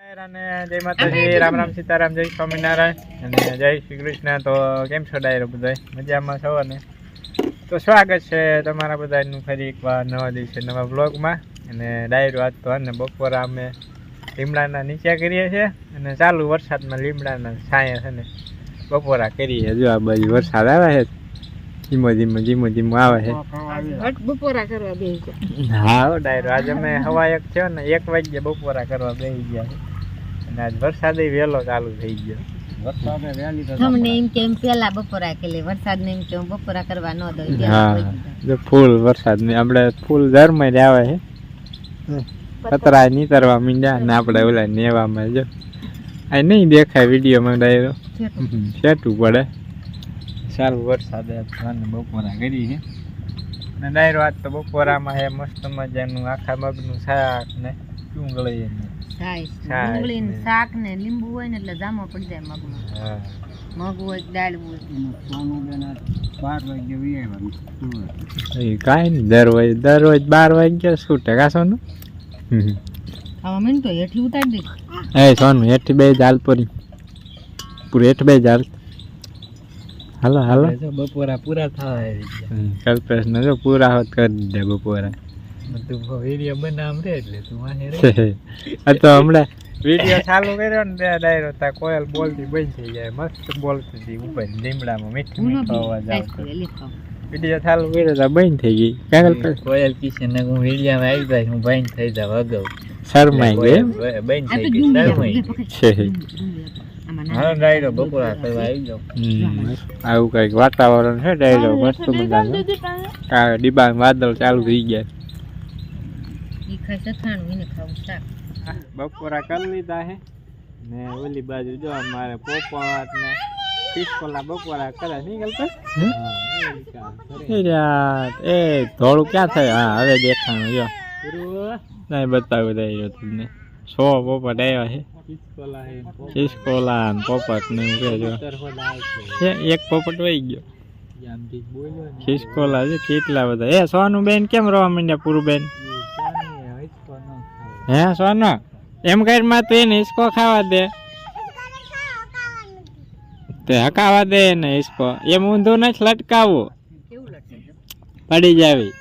જય માતાજી રામ રામ સીતારામ જય સ્વામિનારાયણ અને જય શ્રી કૃષ્ણ તો કેમ છો ડાયરો બધા? મજામાં છો ને તો સ્વાગત છે તમારા બધાનું ફરી એકવાર નવા દિવસે નવા બ્લોગમાં અને ડાયરો આજ તો અને બપોરા અમે લીમડાના નીચે કરીએ છીએ અને ચાલુ વરસાદમાં લીમડાના છાયા છે ને બપોરા કરીએ જો આ બાજુ વરસાદ આવે છે ધીમો ધીમો ધીમો ધીમો આવે છે. બપોરા કરવા બેસી હા ડાયરો આજે અમે હવા એક થયો ને એક વાગ્યે બપોરા કરવા બેસી ગયા અને આજ વરસાદ વહેલો ચાલુ થઈ ગયો. તમને એમ કે પેલા બપોરા કે લે વરસાદ ને એમ કે બપોરા કરવા ન હા ફૂલ વરસાદ ને આપણે ફૂલ ઝરમર આવે છે. પતરા નીતરવા મીંડ્યા ને આપણે ઓલા નેવામાં જો આ નહીં દેખાય વિડીયોમાં ડાયરો. છેટું. પડે. સારું વરસાદ બપોરા કરી છે. ને ડાયરો આજ તો બપોરામાં છે મસ્ત મજાનું આખા મગનું શાક ને ડુંગળી ને છાશ ડુંગળી ને. શાક ને લીંબુ હોય ને એટલે જામો પડી જાય મગમાં. હા. મગ હોય દાળ હોય. એ કાંઈ નહીં દરરોજ દરરોજ બાર વાગ્યા શું ટકા સોનું? ખાવા માંડ તો હેઠી ઉતારી દે. એ સોનું હેઠી બે જાલ પરી પૂરે હેઠ બે જાલ હાલો. હાલો બપોરા પૂરા થવા કલ્પેશ ને જો પૂરા હોત કરી દે બપોરા. તું વીડિયો બનાવ રે એટલે તું વાહે આ તો હમણાં વીડિયો ચાલુ કર્યો ને ત્યાં ડાયરો તા કોયલ બોલતી બંધ થઈ જાય મસ્ત બોલતી હતી ઉપર લીમડામાં મીઠી હું મીઠો ન અવાજ પી આવતો લે ખાવ વીડિયો ચાલુ કર્યો તા બંધ થઈ ગઈ ક્યાં કલ્પેશ કોયલ કિશન ને હું વિડીયામાં આવી જાય હું ભાઈ થઈ જાવ અગાઉ શરમાઈ ગઈ એમ? બંધ આ તો થઈ ગઈ ડુંગળી શરમાઈ આપણે પકડ. છે આમાં હા ડાયરો બપોરા કરવા આવી જાવ હમ. આવું કંઈક વાતાવરણ છે ડાયરો મસ્ત મજાનું આ ડિબાંગ વાદળ ચાલુ થઈ ગયા ઈ ખાય સથાણું એને ખાવું શાક બપોરા કરી લીધા હે? ને ઓલી બાજુ જો મારે પોપટ ને પિસ્કોલા બપોરા કરે નીકળતા એ ધોળું ક્યાં થાય? હા હવે દેખાણું જો. નહીં બતાવું દઈ તમને. સો પોપટ આવ્યા છે ખિસકોલા પોપટ. ને એવું કે એક પોપટ વહી ગયો. ખિસકોલા છે કેટલા બધા. એ સોનું બેન કેમ રોવા માંડ્યા પૂરું બેન હે, સોનો? એમ કરી માં તું એને હિસકો ખાવા દે. તે હકાવા દે એને હિસકો. એમ ઊંધું નથી લટકાવવું પડી જાવી.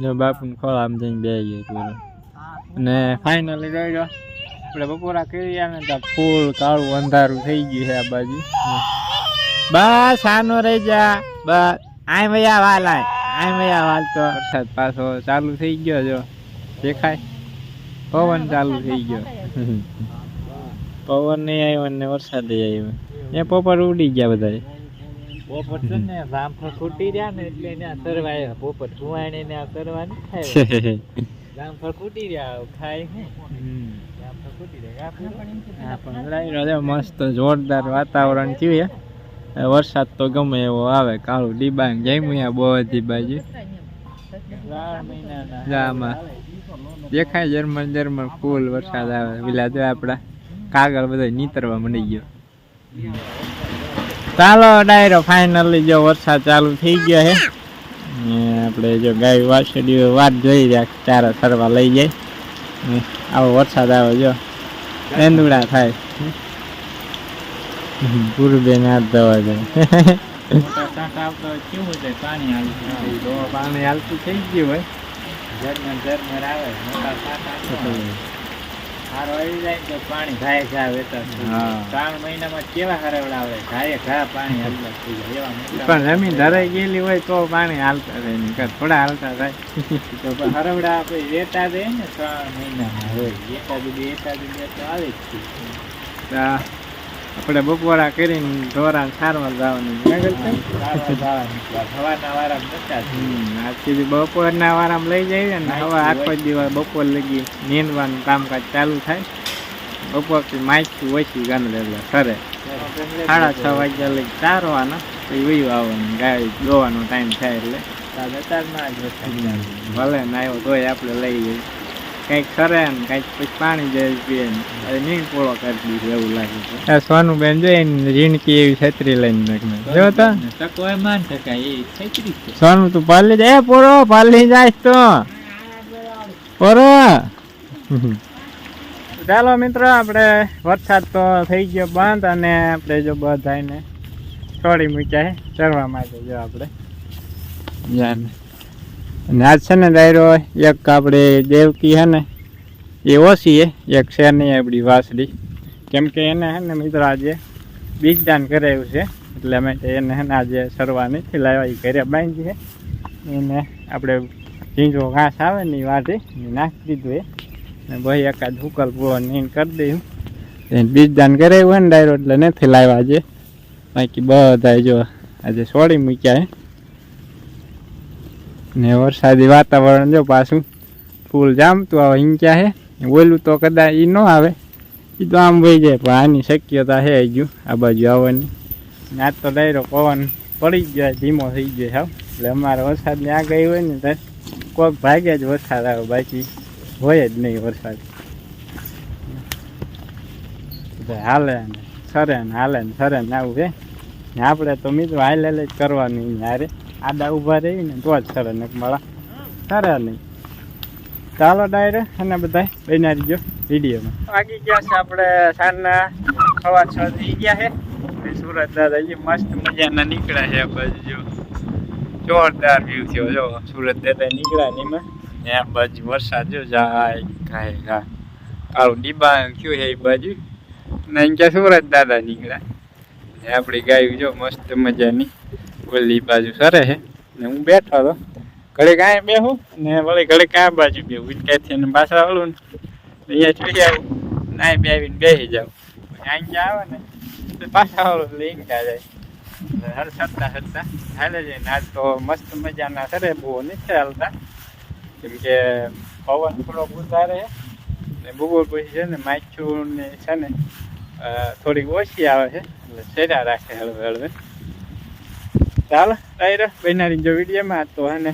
જો બાપુ ને ખોળ આમ જઈને બે ગયો પૂરો અને ફાઇનલી ગયો. આપણે બપોરા કરી ને તો ફૂલ કાળું અંધારું થઈ ગયું છે આ બાજુ. બસ આનો રહી જા. બસ. આય મયા વાલ આય આય મયા વાલ તો વરસાદ પાછો ચાલુ થઈ ગયો જો. દેખાય. પવન ચાલુ થઈ ગયો. પવન નહીં આવ્યો ને વરસાદ આવ્યો. એ પોપર ઉડી ગયા બધા પોપટ છે ને રામફળ ફૂટી રહ્યા ને એટલે એને આ આવ્યા પોપટ સુવાણે ને આ સરવા નહીં થાય રામફળ ફૂટી રહ્યા ખાય ને મસ્ત જોરદાર વાતાવરણ થયું વરસાદ તો ગમે એવો આવે. કાળું ડિબાંગ જમ્યું બધી બાજુ. જામાં દેખાય જર્મન જર્મન ફૂલ વરસાદ આવે. પેલા જો આપડા કાગળ બધા નીતરવા મળી ગયો. ચાલો, ડાયરો ફાઇનલી જો વરસાદ ચાલુ થઈ ગયો હે. આપણે જો ગાય વાસડીઓ વાત જોઈ રહ્યા ચારા સરવા લઈ જાય. આવો વરસાદ આવે જો. એંદુડા થાય. પૂરું બેન હાથ ધોવા જાય. પાણી હાલતું થઈ ગયું હોય. ઝરમર ઝરમર આવે મોટા. હારો આવી જાય તો પાણી ઘાય ઘા. ત્રણ મહિનામાં કેવા હરવડાવે? ઘાયે ઘા પાણી હાલતા થઈ જાય. એવા પણ જમીન ધરાઈ ગયેલી હોય તો પાણી હાલતા રહે નહીંતર થોડા હાલતા થાય. તો હરવડા આપણે વેતા દે ને ત્રણ મહિનામાં. હોય એકાદી બે એકાદી બે તો આવે જ છે આપણે બપોરા કરીને ઢોરા સારવાર જવાનું આજથી બપોરના વારામાં લઈ જઈએ ને હવે આખો દિવસ બપોર લગી નીંદવાનું કામકાજ ચાલુ થાય. બપોરથી માઇકથી ઓછી ગણ એટલે સરે. સાડા છ વાગ્યા લઈ ચારવાના પછી વયું આવવાનું ગાય દોવાનો ટાઈમ થાય એટલે. ભલે ને આવ્યો તોય આપણે લઈ જઈએ. કંઈક કરે ને કંઈક પછી પાણી જાય પીએ ને. નીણ પોળો કરી દીધો એવું લાગે છે. સોનું બેન જોઈ રીણકી એવી છત્રી લઈને મેઘને જો તો? તકો એ માન શકાય એ છેતરી છે. સોનું તું પાલી જાય એ પોરો પાલી જાય તો. પોરો. ચાલો મિત્રો આપણે વરસાદ તો થઈ ગયો બંધ અને આપણે જો બધાને છોડી મૂક્યા ચડવા ચરવા માટે જો આપણે. જાને અને આજ છે ને ડાયરો એક આપણે દેવકી છે ને, એ ઓછી છે, એક છે નહીં આપણી વાસળી. કેમ કે એને છે ને મિત્રો આજે બીજદાન કરાવ્યું છે, એટલે અમે એને છે ને આજે સરવા નથી લાવ્યા એ ઘરે બાંધી છે એને આપણે ઝીંઝો ઘાસ આવે ને એ વાટી નાખી દીધું એ. ને ભાઈ એકાદ હુકલ પૂરો નીન કરી દઉં એને બીજદાન કરાવ્યું ને ડાયરો એટલે નથી લાવ્યા આજે. બાકી બધા જો આજે છોડી મૂક્યા ને વરસાદી વાતાવરણ જો પાછું ફૂલ જામતું આવે ઈંચ્યા હે? ઓલું તો કદાચ એ ન આવે. એ તો આમ વહી જાય, પણ આની શક્યતા છે હજુ, આ બાજુ આવવાની. આજ તો ડાયરો પવન પડી જાય ધીમો થઈ ગયો સાવ એટલે અમારે વરસાદની આગાહી હોય ને ત્યારે કોઈક ભાગ્યા જ વરસાદ આવે, બાકી હોય જ નહીં વરસાદ. હાલે ને, સરે ને હાલે સરે ને આવું છે ને આપણે તો મિત્રો હાલે જ કરવાનું યારે આડા ઊભા રહી ને તો જ સરે ને મળા. સરે નહીં. ચાલો ડાયરે અને બધા બનાવી જો વિડીયોમાં. વાગી ગયા છે આપણે સાંજના સવા છ થઈ ગયા છે. સુરત દાદાજી મસ્ત મજાના નીકળ્યા છે બાજુ જોરદાર વ્યૂ થયો જો. સુરત દાદા નીકળ્યા ને એમાં. ત્યાં બાજુ વરસાદ જો જાય, કાંઈ હા કાળું ડીબા થયું છે એ બાજુ. ને અહીં ક્યાં સુરત દાદા નીકળ્યા. આપણી ગાયું જો મસ્ત મજાની. ઓલી બાજુ સરે છે ને હું બેઠો હતો. ઘડીક આ બેહું ને વળી ઘડીક આ બાજુ બેહું. ઉચકાથી અને પાછા વળું ને. અહીંયા જોઈ આવું. નાય બેહીને બેસી જાઉં. અહીંયા આવે ને, તો પાછા ઓલું લઈને જાય એટલે હર સરતા સરતા હાલે છે ને. આજ તો મસ્ત મજાના સરે બહુ નથી હાલતા. કેમ કે પવન થોડોક ઉતારે ને બપોર પછી છે ને માછું ને છે ને થોડીક ઓછી આવે છે. એટલે સેરા રાખે હળવે હળવે. ચાલો ડાયરો બનાવી જો વિડીયોમાં તો હે ને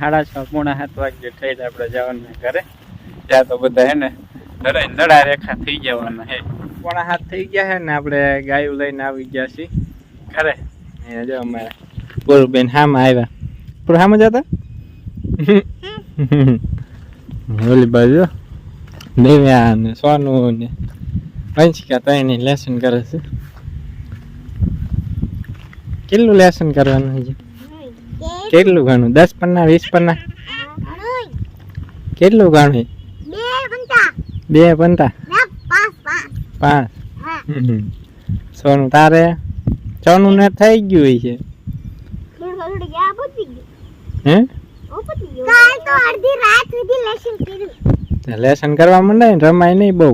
સાડા છ, પોણા સાત વાગે થઈ જાય આપણે જવાનું ઘરે. ત્યાં તો બધા હે ને ધરાઈ નડા રેખા થઈ જવાના હે. પોણા હાથ થઈ ગયા હે ને, આપણે ગાયું લઈને આવી ગયા છીએ ઘરે. જો અમારે બોલબેન હામાં આવ્યા પણ હામાં જતા? ઓલી બાજુ દેવ્યા ને સોનું ને વંશિકા ત્રણેય લેસન કરે છે. કેટલું લેસન કરવાનું છે કેટલું ઘણું દસ પન્ના વીસ પન્ના? કેટલું ઘણું બે પંતા પાંચ. સોનું તારે? સોનું ને થઈ ગયું હોય છે હે? લેસન કરવા માંડે ને રમાય નહીં બહુ.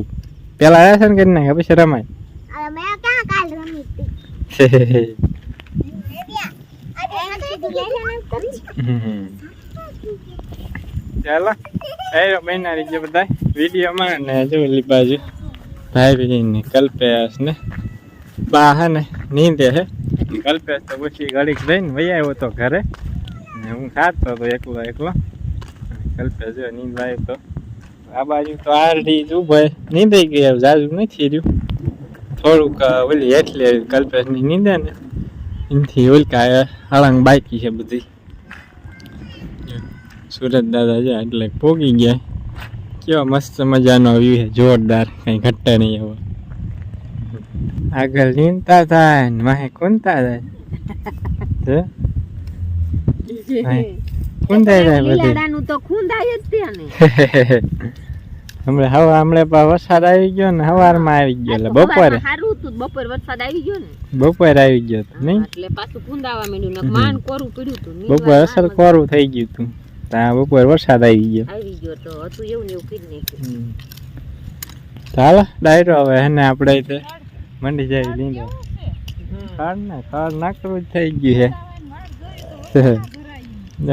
પેલા લેસન કરી નાખે પછી રમાય હમ. ચાલો. એ બહેના રહીજો બધા વિડીયોમાં ને જો ઓલી બાજુ. ભાઈ ને કલ્પેશ ને બા હે ને નીંદે હે. કલ્પેશ તો પછી ઘડીક રહીને વહી આવ્યો તો ઘરે. ને હું ખાતો હતો એકલો એકલો. કલ્પેશ જો આવ્યો તો. આ બાજુ તો આરડી જ ઊભો નીંદાઈ ગયા જાજુ નથી રહ્યું. થોડુંક ઓલી એટલે કલ્પેશની નીંદે ને. એમથી ઓલકા હળંગ બાકી છે બધી. સુરત દાદા છે એટલે પોગી ગયા. કેવા મસ્ત મજાનો વ્યૂ છે જોરદાર. કઈ ઘટે નહીં એવો. આગળ નીંદતા થાય ને વાહે કૂદતા થાય. છે? જાય બધી. તો ખૂંદાય જ તે ને. હમણાં હવા હમણાં પણ વરસાદ આવી ગયો ને સવારમાં આવી ગયો એટલે બપોરે. સારું હતું બપોર વરસાદ આવી ગયો ને. બપોરે આવી ગયો નહીં? એટલે પાછું ખૂંદાવા માંડ્યું માન કોરું પડ્યું હતું બપોર અસર કોરું થઈ ગયું તું ત્યાં બપોર વરસાદ આવી ગયો. આવી ગયો તો હતું એવું ને એવું કરી નાખ્યું. ચાલો ડાયરો હવે હેને આપણે તે મંડી જાય લીંડો. ખાડ ને ખાડ નાકરું જ થઈ ગયું છે.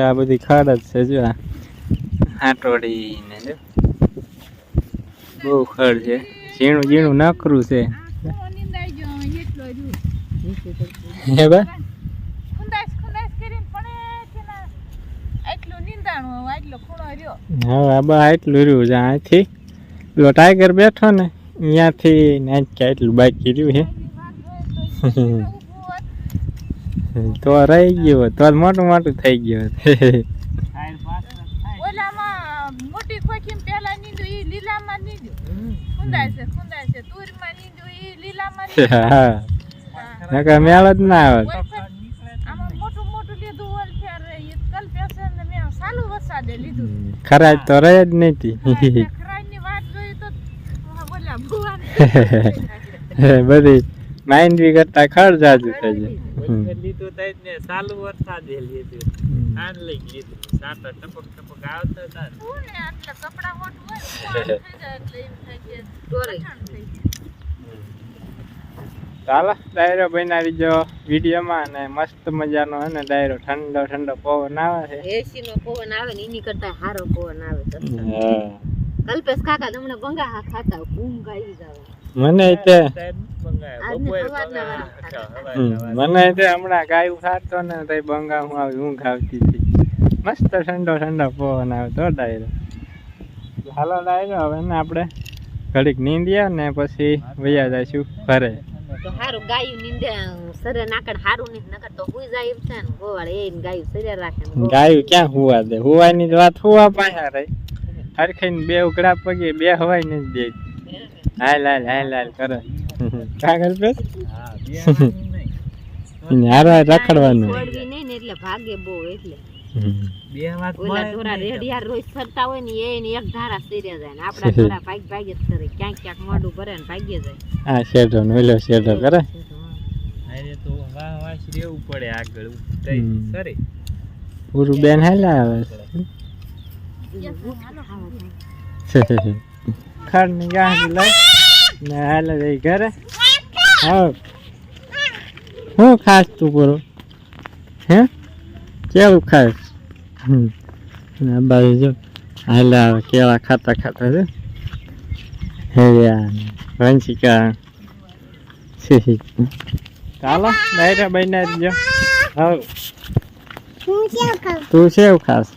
આ બધી ખાડ જ છે જો આ. હાટોડી ને જો. બહુ ખડ છે. ઝીણું ઝીણું નાકરું છે. હે બા ખુંદાસ ખુંદાસ કરીને પણ છે ને આટલું નિંદાણું હવે બા એટલું રહ્યું છે અહીંથી. પેલો ટાઈગર બેઠો ને અહીંયાથી નાખ્યા એટલું બાકી રહ્યું છે. તો રહી ગયું તો મોટું મોટું થઈ ગયું હા. મેળ જ ના આવે કોઈ પણ આમાં મોટું મોટું લીધું હોય ફેર ઈ કલ્પેશ ને મેં સાલું વસાડે લીધું ખરાજ તો. રહે જ નથી ખરાઈની વાત જોઈ તો બોલ્યા ભુવાન બધી માઇન્ડ બી કરતા ખર જાજુ. થઈ જાય. ચાલો ડાયરો બનાવી જો વિડીયોમાં અને મસ્ત મજાનો હે ને ડાયરો ઠંડો ઠંડો પવન આવે છે. એસી નો પવન આવે ને એની કરતા સારો પવન આવે તો હા. કલ્પેશ કાકા તમને બંગા ખાતા ઊંઘ આવી જાવ. મને તે મને તે હમણાં ગાયું ખાતો ને તે બંગા હું આવી ઊંઘ આવતી હતી. મસ્ત ઠંડો ઠંડો પવન આવતો ડાયરો. હાલો ડાયરો હવે ને આપણે ઘડીક નીંદીએ ને પછી વયા જઈશું ઘરે. તો હારું ગાયું નીંદે સરે નાકડ હારું નહીં નકર તો હુઈ જાય એમ છે ને ગોવાળ એ ગાયું સરે રાખે ગાયું ક્યાં હુવા દે? હુવાની વાત હુવા પાછા રહી. હરખાઈને બે ઉકડા પગે બે હવાઈ નહીં દે. હાલ હાલ હાલ હાલ કરો. કાગળ પે? હા, બેહવાનું નહીં. હારવા રખડવાનું. નહીં ને એટલે ભાગે બહુ એટલે. બેહવા વાત ઓલા ઢોરા રેડિયાર રોજ ફરતા હોય ને એ ને એક ધારા સીરે જાય ને આપડા ઢોરા ભાગ ભાગે જ કરે ક્યાંક ક્યાંક મોઢું ભરે ને ભાગ્ય જાય. હા શેઠો ને ઓલો શેઠો કરે? અરે તો વાહ વાહ રેવું પડે આગળ. ઉતરી સરે. પૂરું બેન હેલા આવે ખડની ગાંઠ લઈ ને હાલે જઈ ઘરે. હા હું ખાસ તું પૂરું હે? કેવું ખાસ હમ. ને આ બાજુ જો હાલે કેળા ખાતા ખાતા છે. હે યાર વંશિકા. ચાલો ડાયરા બનાવી જો હા. તું સેવ ખાસ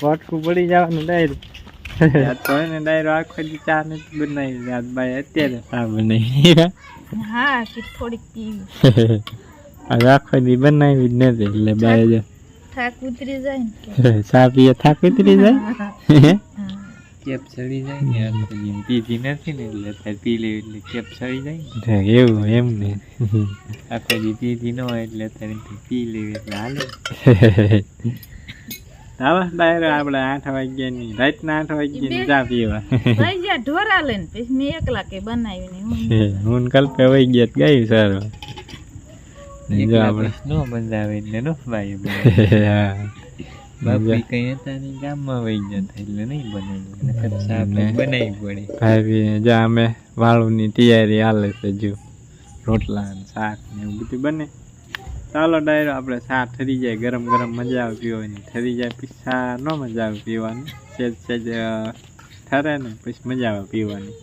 પોટકું પડી જવાનું ડાયરો તો એને ડાયરો આખો દી ચા નથી બનાવી. રાત ભાઈ અત્યારે ચા બનાવી. હા થોડીક પીવી. હવે આખો દી બનાવી જ નથી એટલે બાય જો. થાક ઉતરી જાય ને ચા પીએ થાક ઉતરી જાય? કેપ ચડી જાય ને એમ પીધી નથી ને એટલે પી લેવી એટલે કેપ ચડી જાય ને. એવું એમ ને. આખો દી પીધી ન હોય એટલે તારે પી લેવી એટલે હાલે. ડાયરો આપણે આઠ વાગ્યાની રાતના આઠ વાગ્યાની ચા પીવા. ભાઈ ઢોરા લઈને પછી મેં એકલા કે બનાવી નહીં. હું કલ્પે વહી ગયા તો ગયું સારું ને નો મજા આવે એટલે નો ભાઈ બાપી કઈ હતા નહીં ગામમાં વહી જતા એટલે નહીં બનાવ્યું નકર ચા ને. બનાવી પડે ભાઈ જો અમે વાળુની તૈયારી હાલે છે જો રોટલા ને શાક ને એવું બધું બને ચાલો ડાયરો આપણે સાત ઠરી જાય ગરમ ગરમ મજા આવે પીવાની ઠરી જાય પછી શા ન મજા આવે પીવાની સેજ સેજ ઠરે ને પછી મજા આવે પીવાની